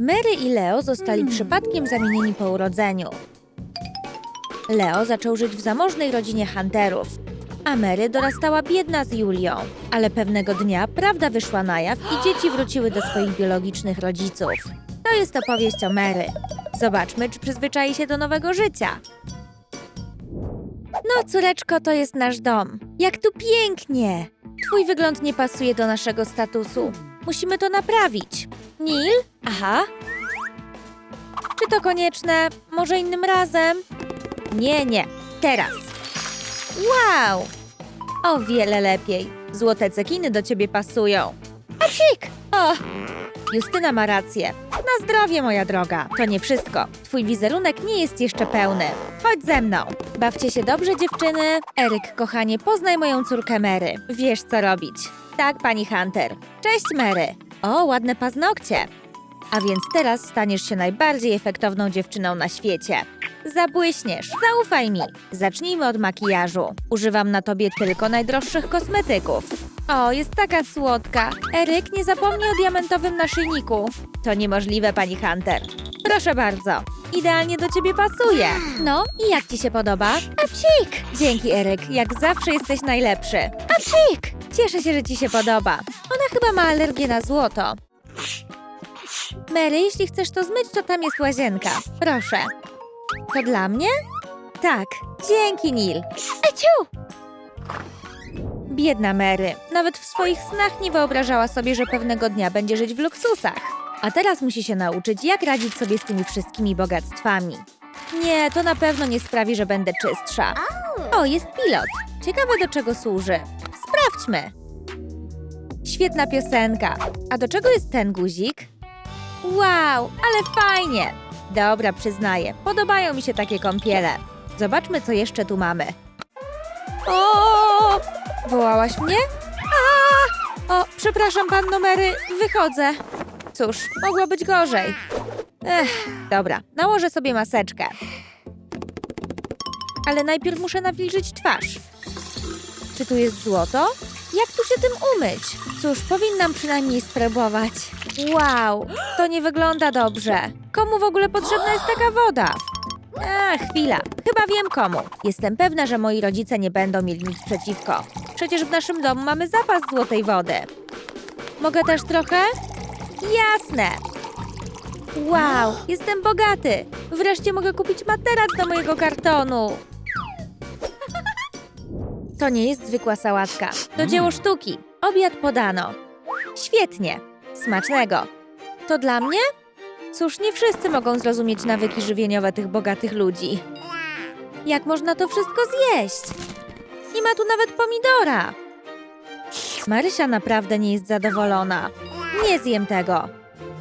Mary i Leo zostali przypadkiem zamienieni po urodzeniu. Leo zaczął żyć w zamożnej rodzinie Hunterów, a Mary dorastała biedna z Julią. Ale pewnego dnia prawda wyszła na jaw i dzieci wróciły do swoich biologicznych rodziców. To jest opowieść o Mary. Zobaczmy, czy przyzwyczai się do nowego życia. No, córeczko, to jest nasz dom. Jak tu pięknie! Twój wygląd nie pasuje do naszego statusu. Musimy to naprawić. Neil? Aha. Czy to konieczne? Może innym razem? Nie, nie. Teraz. Wow! O wiele lepiej. Złote cekiny do ciebie pasują. Acik! O! Justyna ma rację. Na zdrowie, moja droga. To nie wszystko. Twój wizerunek nie jest jeszcze pełny. Chodź ze mną. Bawcie się dobrze, dziewczyny. Eryk, kochanie, poznaj moją córkę Mary. Wiesz, co robić. Tak, pani Hunter. Cześć, Mary. O, ładne paznokcie. A więc teraz staniesz się najbardziej efektowną dziewczyną na świecie. Zabłyśniesz, zaufaj mi. Zacznijmy od makijażu. Używam na tobie tylko najdroższych kosmetyków. O, jest taka słodka. Eryk, nie zapomnij o diamentowym naszyjniku. To niemożliwe, pani Hunter. Proszę bardzo. Idealnie do ciebie pasuje. No, i jak ci się podoba? Apsik! Dzięki, Eryk. Jak zawsze jesteś najlepszy. Apsik! Cieszę się, że ci się podoba. Ona chyba ma alergię na złoto. Mary, jeśli chcesz to zmyć, to tam jest łazienka. Proszę. To dla mnie? Tak. Dzięki, Neil. Eciu! Biedna Mary. Nawet w swoich snach nie wyobrażała sobie, że pewnego dnia będzie żyć w luksusach. A teraz musi się nauczyć, jak radzić sobie z tymi wszystkimi bogactwami. Nie, to na pewno nie sprawi, że będę czystsza. O, jest pilot. Ciekawe, do czego służy. Sprawdźmy. Świetna piosenka. A do czego jest ten guzik? Wow, ale fajnie! Dobra, przyznaję, podobają mi się takie kąpiele. Zobaczmy, co jeszcze tu mamy. O! Wołałaś mnie? A! O, przepraszam, panno Mary, wychodzę. Cóż, mogło być gorzej. Ech, dobra, nałożę sobie maseczkę. Ale najpierw muszę nawilżyć twarz. Czy tu jest złoto? Jak tu się tym umyć? Cóż, powinnam przynajmniej spróbować. Wow, to nie wygląda dobrze. Komu w ogóle potrzebna jest taka woda? A, chwila. Chyba wiem komu. Jestem pewna, że moi rodzice nie będą mieli nic przeciwko. Przecież w naszym domu mamy zapas złotej wody. Mogę też trochę? Jasne. Wow, jestem bogaty. Wreszcie mogę kupić materac do mojego kartonu. To nie jest zwykła sałatka. To dzieło sztuki. Obiad podano. Świetnie. Smacznego. To dla mnie? Cóż, nie wszyscy mogą zrozumieć nawyki żywieniowe tych bogatych ludzi. Jak można to wszystko zjeść? Nie ma tu nawet pomidora. Marysia naprawdę nie jest zadowolona. Nie zjem tego.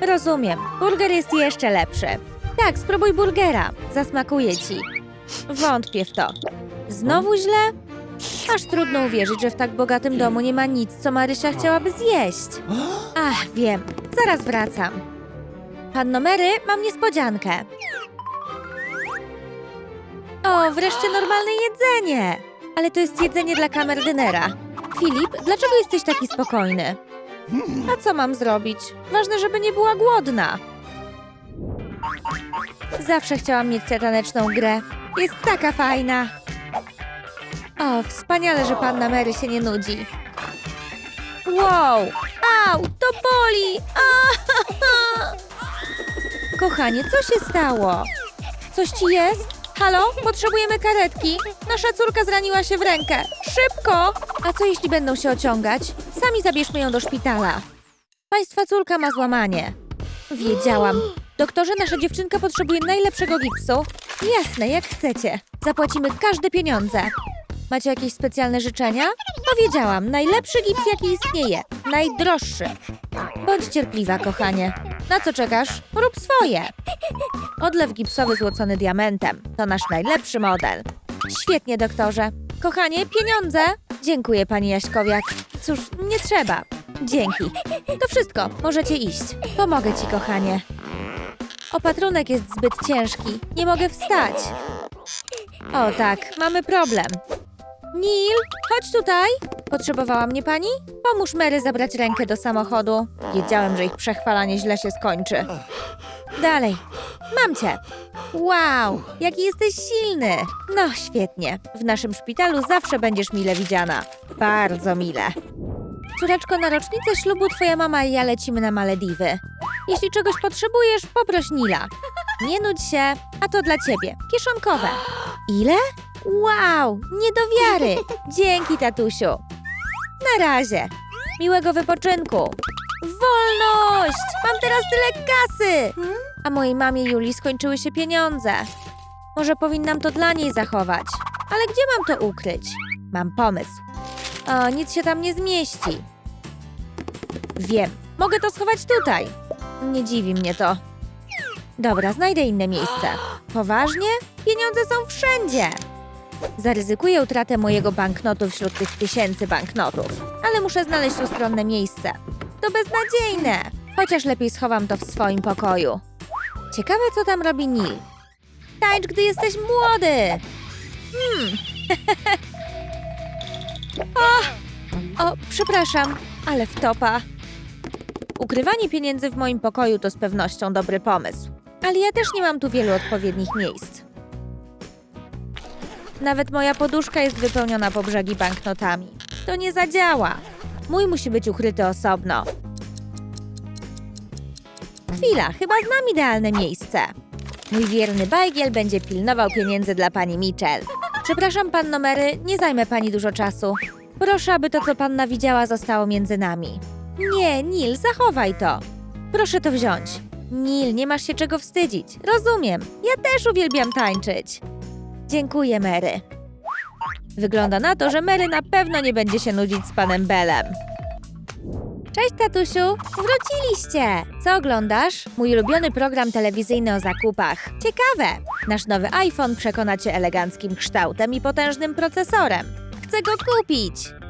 Rozumiem. Burger jest jeszcze lepszy. Tak, spróbuj burgera. Zasmakuje ci. Wątpię w to. Znowu źle? Aż trudno uwierzyć, że w tak bogatym domu nie ma nic, co Marysia chciałaby zjeść. Ach, wiem. Zaraz wracam. Panno Mary, mam niespodziankę. O, wreszcie normalne jedzenie. Ale to jest jedzenie dla kamerdynera. Filip, dlaczego jesteś taki spokojny? A co mam zrobić? Ważne, żeby nie była głodna. Zawsze chciałam mieć tę taneczną grę. Jest taka fajna. O, wspaniale, że panna Mary się nie nudzi. Wow! Au, to boli! A! Kochanie, co się stało? Coś ci jest? Halo? Potrzebujemy karetki. Nasza córka zraniła się w rękę. Szybko! A co jeśli będą się ociągać? Sami zabierzmy ją do szpitala. Państwa córka ma złamanie. Wiedziałam. Doktorze, nasza dziewczynka potrzebuje najlepszego gipsu. Jasne, jak chcecie. Zapłacimy każde pieniądze. Macie jakieś specjalne życzenia? Powiedziałam, najlepszy gips jaki istnieje. Najdroższy. Bądź cierpliwa, kochanie. Na co czekasz? Rób swoje. Odlew gipsowy złocony diamentem. To nasz najlepszy model. Świetnie, doktorze. Kochanie, pieniądze? Dziękuję, pani Jaśkowiak. Cóż, nie trzeba. Dzięki. To wszystko. Możecie iść. Pomogę ci, kochanie. Opatrunek jest zbyt ciężki. Nie mogę wstać. O tak, mamy problem. Neil, chodź tutaj. Potrzebowała mnie pani? Pomóż Mary zabrać rękę do samochodu. Wiedziałem, że ich przechwalanie źle się skończy. Dalej. Mam cię. Wow, jaki jesteś silny. No, świetnie. W naszym szpitalu zawsze będziesz mile widziana. Bardzo mile. Córeczko, na rocznicę ślubu twoja mama i ja lecimy na Malediwy. Jeśli czegoś potrzebujesz, poproś Nila. Nie nudź się, a to dla ciebie. Kieszonkowe. Ile? Wow, nie do wiary. Dzięki, tatusiu. Na razie. Miłego wypoczynku. Wolność! Mam teraz tyle kasy! A mojej mamie Julii skończyły się pieniądze. Może powinnam to dla niej zachować. Ale gdzie mam to ukryć? Mam pomysł. O, nic się tam nie zmieści. Wiem, mogę to schować tutaj. Nie dziwi mnie to. Dobra, znajdę inne miejsce. Poważnie? Pieniądze są wszędzie. Zaryzykuję utratę mojego banknotu wśród tych tysięcy banknotów, ale muszę znaleźć ustronne miejsce. To beznadziejne. Chociaż lepiej schowam to w swoim pokoju. Ciekawe, co tam robi Neil. Tańcz, gdy jesteś młody. Hmm. o, o, przepraszam, ale wtopa. Ukrywanie pieniędzy w moim pokoju to z pewnością dobry pomysł. Ale ja też nie mam tu wielu odpowiednich miejsc. Nawet moja poduszka jest wypełniona po brzegi banknotami. To nie zadziała. Mój musi być ukryty osobno. Chwila, chyba znam idealne miejsce. Mój wierny bajgiel będzie pilnował pieniędzy dla pani Mitchell. Przepraszam, panno Mary, nie zajmę pani dużo czasu. Proszę, aby to, co panna widziała, zostało między nami. Nie, Nil, zachowaj to. Proszę to wziąć. Nil, nie masz się czego wstydzić. Rozumiem. Ja też uwielbiam tańczyć. Dziękuję, Mary. Wygląda na to, że Mary na pewno nie będzie się nudzić z panem Belem. Cześć, tatusiu! Wróciliście! Co oglądasz? Mój ulubiony program telewizyjny o zakupach. Ciekawe! Nasz nowy iPhone przekona cię eleganckim kształtem i potężnym procesorem. Chcę go kupić!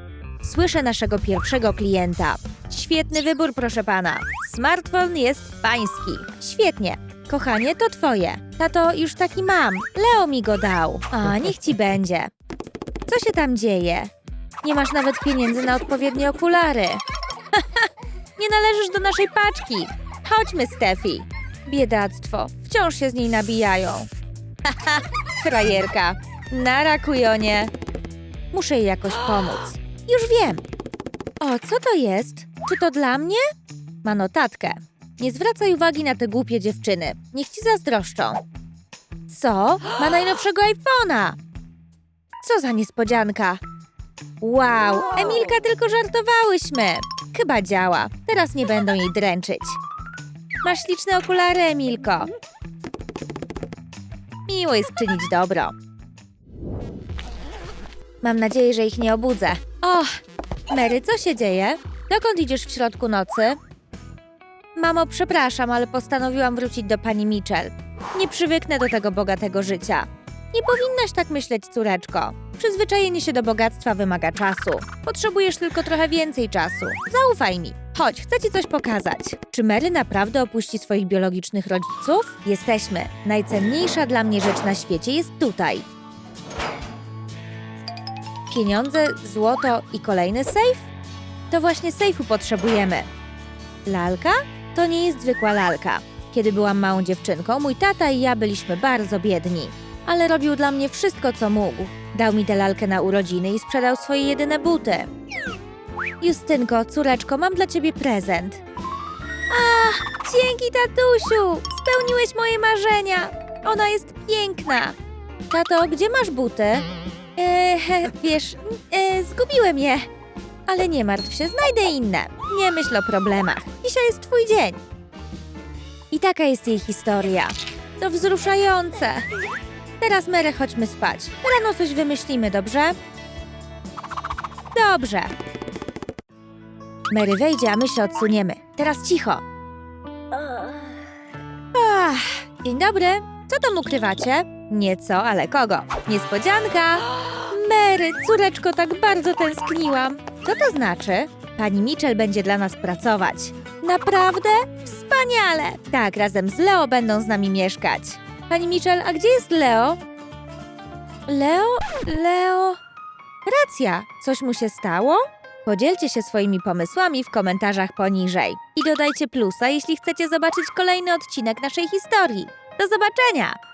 Słyszę naszego pierwszego klienta. Świetny wybór, proszę pana. Smartfon jest pański. Świetnie. Kochanie, to twoje. Tato, już taki mam. Leo mi go dał. A, niech ci będzie. Co się tam dzieje? Nie masz nawet pieniędzy na odpowiednie okulary. Nie należysz do naszej paczki. Chodźmy, Stefi. Biedactwo. Wciąż się z niej nabijają. Haha, frajerka. Nara, kujonie. Muszę jej jakoś pomóc. Już wiem. O, co to jest? Czy to dla mnie? Ma notatkę. Nie zwracaj uwagi na te głupie dziewczyny. Niech ci zazdroszczą. Co? Ma najnowszego iPhone'a. Co za niespodzianka. Wow, Emilka, tylko żartowałyśmy. Chyba działa. Teraz nie będą jej dręczyć. Masz śliczne okulary, Emilko. Miło jest czynić dobro. Mam nadzieję, że ich nie obudzę. Och, Mary, co się dzieje? Dokąd idziesz w środku nocy? Mamo, przepraszam, ale postanowiłam wrócić do pani Mitchell. Nie przywyknę do tego bogatego życia. Nie powinnaś tak myśleć, córeczko. Przyzwyczajenie się do bogactwa wymaga czasu. Potrzebujesz tylko trochę więcej czasu. Zaufaj mi. Chodź, chcę ci coś pokazać. Czy Mary naprawdę opuści swoich biologicznych rodziców? Jesteśmy. Najcenniejsza dla mnie rzecz na świecie jest tutaj. Pieniądze, złoto i kolejny sejf? To właśnie sejfu potrzebujemy. Lalka? To nie jest zwykła lalka. Kiedy byłam małą dziewczynką, mój tata i ja byliśmy bardzo biedni. Ale robił dla mnie wszystko, co mógł. Dał mi tę lalkę na urodziny i sprzedał swoje jedyne buty. Justynko, córeczko, mam dla ciebie prezent. Ach, dzięki tatusiu! Spełniłeś moje marzenia! Ona jest piękna! Tato, gdzie masz buty? Eee, wiesz, e, zgubiłem je. Ale nie martw się, znajdę inne. Nie myśl o problemach. Dzisiaj jest twój dzień. I taka jest jej historia. To wzruszające. Teraz, Mary, chodźmy spać. Rano coś wymyślimy, dobrze? Dobrze. Mary wejdzie, a my się odsuniemy. Teraz cicho. Ach, dzień dobry. Co tam ukrywacie? Nieco, ale kogo? Niespodzianka! Mary, córeczko, tak bardzo tęskniłam. Co to znaczy? Pani Mitchell będzie dla nas pracować. Naprawdę? Wspaniale! Tak, razem z Leo będą z nami mieszkać. Pani Mitchell, a gdzie jest Leo? Leo? Leo? Racja, coś mu się stało? Podzielcie się swoimi pomysłami w komentarzach poniżej. I dodajcie plusa, jeśli chcecie zobaczyć kolejny odcinek naszej historii. Do zobaczenia!